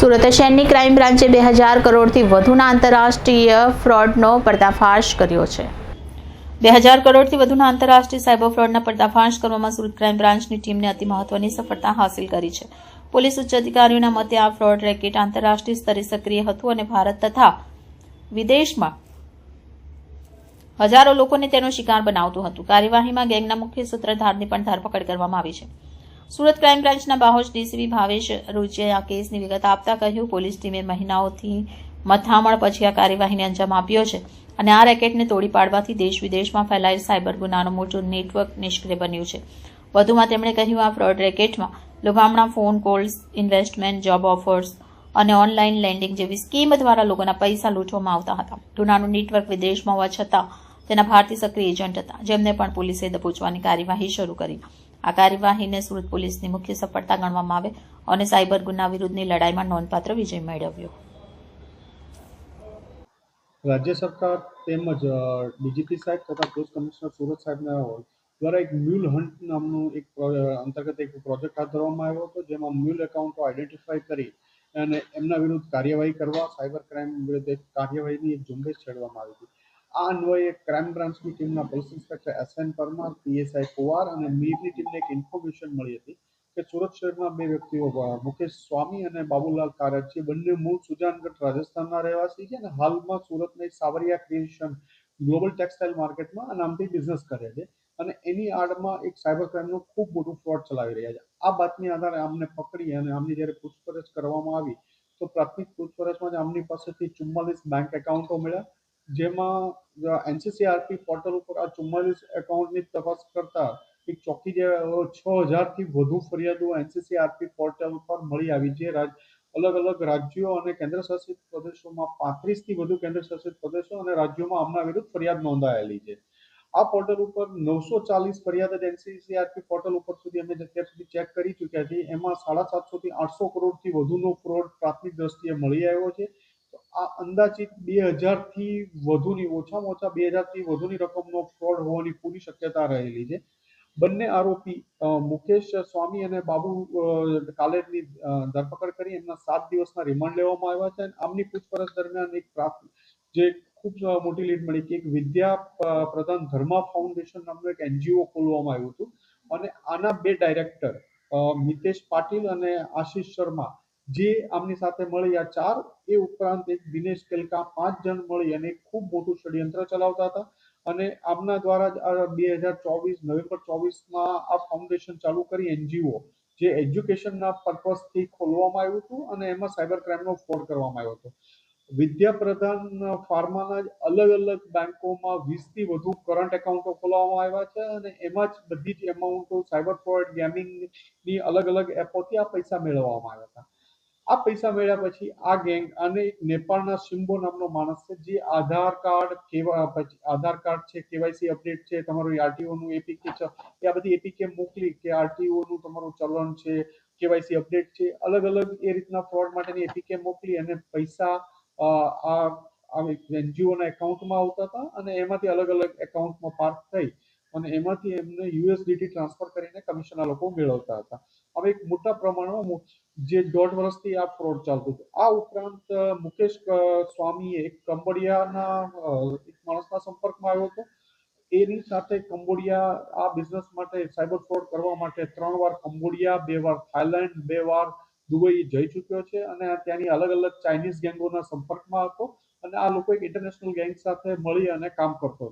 સુરત શહેરની ક્રાઇમ બ્રાન્ચે બે હજાર કરોડથી વધુના આંતરરાષ્ટ્રીય ફ્રોડનો પર્દાફાશ કર્યો છે. બે હજાર કરોડથી વધુના આંતરરાષ્ટ્રીય સાયબર ફ્રોડના પર્દાફાશ કરવામાં સુરત ક્રાઇમ બ્રાન્ચની ટીમને અતિ મહત્વની સફળતા હાંસિલ કરી છે. પોલીસ ઉચ્ચ અધિકારીઓના મતે આ ફ્રોડ રેકેટ આંતરરાષ્ટ્રીય સ્તરે સક્રિય હતું અને ભારત તથા વિદેશમાં હજારો લોકોને તેનો શિકાર બનાવતું હતું. કાર્યવાહીમાં ગેંગના મુખ્ય સૂત્રધારની પણ ધરપકડ કરવામાં આવી છે. સુરત ક્રાઇમ બ્રાન્ચના બાહોશ ડીસીપી ભાવેશ રૂચિયાએ આ કેસની વિગત આપતા કહ્યું, પોલીસ ટીમે મહિનાઓથી મથામણ પછી આ કાર્યવાહીને અંજામ આપ્યો છે અને આ રેકેટને તોડી પાડવાથી દેશ વિદેશમાં ફેલાયેલ સાયબર ગુનાનું મોટું નેટવર્ક નિષ્ક્રિય બન્યું છે. વધુમાં તેમણે કહ્યું, આ ફ્રોડ રેકેટમાં લોભામણા phone calls, investment, job offers અને ઓનલાઈન લેન્ડિંગ જેવી સ્કીમ દ્વારા લોકોના પૈસા લૂંટવામાં આવતા હતા. ગુનાનું નેટવર્ક વિદેશમાં હોવા છતાં તેના ભારતીય સક્રિય એજન્ટ હતા. જેમને પણ પોલીસે દબોચવાની કાર્યવાહી શરૂ કરી. આ કાર્યવાહીને સુરત પોલીસની મુખ્ય સફળતા ગણવામાં આવે અને સાયબર ગુના વિરુદ્ધની લડાઈમાં નોંધપાત્ર વિજય મેળવ્યો. રાજ્ય સરકાર તેમજ ડીજીપી સાહેબ તથા પોલીસ કમિશનર સુરત સાહેબના દ્વારા એક મ્યુલ હન્ટ નામનું એક અંતર્ગત એક પ્રોજેક્ટ હાથ ધરવામાં આવ્યો હતો, જેમાં મ્યુલ એકાઉન્ટો આઈડેન્ટિફાઈ કરી અને એમના વિરુદ્ધ કાર્યવાહી કરવા, સાયબર ક્રાઇમ વિરુદ્ધ એક કાર્યવાહીની એક ઝુંબેશ છેડવામાં આવી હતી. આ અન્વયે ક્રાઇમ બ્રાન્ચની ટીમના police inspector S N Parmar PSI Kuvar અને મીરની ટીમને એક ઇન્ફોર્મેશન મળી હતી કે સુરત શહેરના બે વ્યક્તિઓ મુકેશ સ્વામી અને બાબુલાલ કારજ છે બંને મૂળ સુજાનગઢ રાજસ્થાનના રહેવાસી છે અને હાલમાં સુરતની સાવરિયા ક્રિએશન ગ્લોબલ ટેક્સટાઇલ માર્કેટમાં આ નામથી બિઝનેસ કરે છે અને એની આડમાં એક સાયબર ક્રાઇમનું ખૂબ મોટું ફ્રોડ ચલાવી રહ્યા છે. આ બાતમી આધારે આમને પકડી અને આમની જ્યારે પૂછપરછ કરવામાં આવી, તો પ્રાથમિક પૂછપરછમાં જ આમની પાસેથી ચુમ્માલીસ બેંક એકાઉન્ટો મળ્યા જેમાં એનસીસીઆરપી પોર્ટલ ઉપર આ ચુમ્માલીસ એકાઉન્ટની તપાસ કરતા એક ચોકી જે છ હજારથી વધુ ફરિયાદો એનસીસીઆરપી પોર્ટલ પર મળી આવી છે. રાજ, અલગ અલગ રાજ્યો અને કેન્દ્ર શાસિત પ્રદેશોમાં પાંત્રીસથી વધુ કેન્દ્ર શાસિત પ્રદેશો અને રાજ્યોમાં આમના વિરુદ્ધ ફરિયાદ નોંધાયેલી છે. આ પોર્ટલ ઉપર નવસો ચાલીસ ફરિયાદ જ એનસીસીઆરપી પોર્ટલ ઉપર સુધી અમે અત્યાર સુધી ચેક કરી ચૂક્યા છીએ. એમાં સાડા સાતસોથી આઠસો કરોડથી વધુનો ફ્રોડ પ્રાથમિક દ્રષ્ટિએ મળી આવ્યો છે. આ અંદાજિત બે હજારથી વધુની, ઓછામાં ઓછા બે હજારથી વધુની રકમનો ફ્રોડ હોવાની પૂરી શક્યતા રહેલી છે. બંને આરોપી મુકેશ સ્વામી અને બાબુ કાલેરની ધરપકડ કરી એમના સાત દિવસના રિમાન્ડ લેવામાં આવ્યા છે અને આમની પૂછપરછ દરમિયાન એક પ્રાપ્ત, જે ખૂબ મોટી લીડ મળી કે એક વિદ્યા પ્રધાન ધર્મા ફાઉન્ડેશન નામનું એક એનજીઓ ખોલવામાં આવ્યું હતું. અને આના બે ડાયરેક્ટર મિતેશ પાટીલ અને આશીષ શર્મા જે આમની સાથે મળી આ ચાર, એ ઉપરાંત એક દિનેશ કેલકા પાંચ જણ મળી અને ખૂબ મોટું ષડયંત્ર ચલાવતા હતા. અને આમના દ્વારા બે હજાર ચોવીસ, નવેમ્બર ચોવીસમાં આ ફાઉન્ડેશન ચાલુ કરી એનજીઓ, જે એજ્યુકેશનના પર્પઝથી ખોલવામાં આવ્યું હતું અને એમાં સાયબર ક્રાઇમનો ફોડ કરવામાં આવ્યો હતો. વિદ્યા પ્રધાન ફાર્માના જ અલગ અલગ બેંકોમાં વીસથી વધુ કરંટ એકાઉન્ટો ખોલવામાં આવ્યા છે અને એમાં જ બધી જ એમાઉન્ટો સાયબર ફ્રોડ ગેમિંગની અલગ અલગ એપોથી આ પૈસા મેળવવામાં આવ્યા હતા. આ પૈસા મળ્યા પછી આ ગેંગ અને નેપાળના સિમ્બો નામનો માણસ છે, જે આધાર કાર્ડ આધાર કાર્ડ છે, કેવાયસી અપડેટ છે, તમારું આરટીઓ નું એપીકે છે એ આ બધી એપીકે મોકલી કે આરટીઓ નું તમારું ચલણ છે, કેવાયસી અપડેટ છે, અલગ અલગ એ રીતના ફ્રોડ માટેની એપીકે મોકલી અને પૈસા આ એનજીઓના એકાઉન્ટમાં આવતા હતા અને એમાંથી અલગ અલગ એકાઉન્ટમાં પાર્ક થઈ અને એમાંથી એમને યુએસડીટી ટ્રાન્સફર કરીને કમિશનના લોકો મેળવતા હતા. હવે એક મોટા પ્રમાણમાં જે દોઢ વર્ષથી આ ફ્રોડ ચાલતું હતું. આ ઉપરાંત મુકેશ સ્વામી એક કંબોડિયાના એક માણસના સંપર્કમાં આવ્યો હતો. એની સાથે કંબોડિયા આ બિઝનેસ માટે સાયબર ફ્રોડ કરવા માટે ત્રણ વાર કંબોડિયા, બે વાર થાઈલેન્ડ બે વાર દુબઈ જઈ ચૂક્યો છે અને ત્યાંની અલગ અલગ ચાઇનીઝ ગેંગોના સંપર્કમાં હતો અને આ લોકો એક ઇન્ટરનેશનલ ગેંગ સાથે મળી અને કામ કરતો હતો.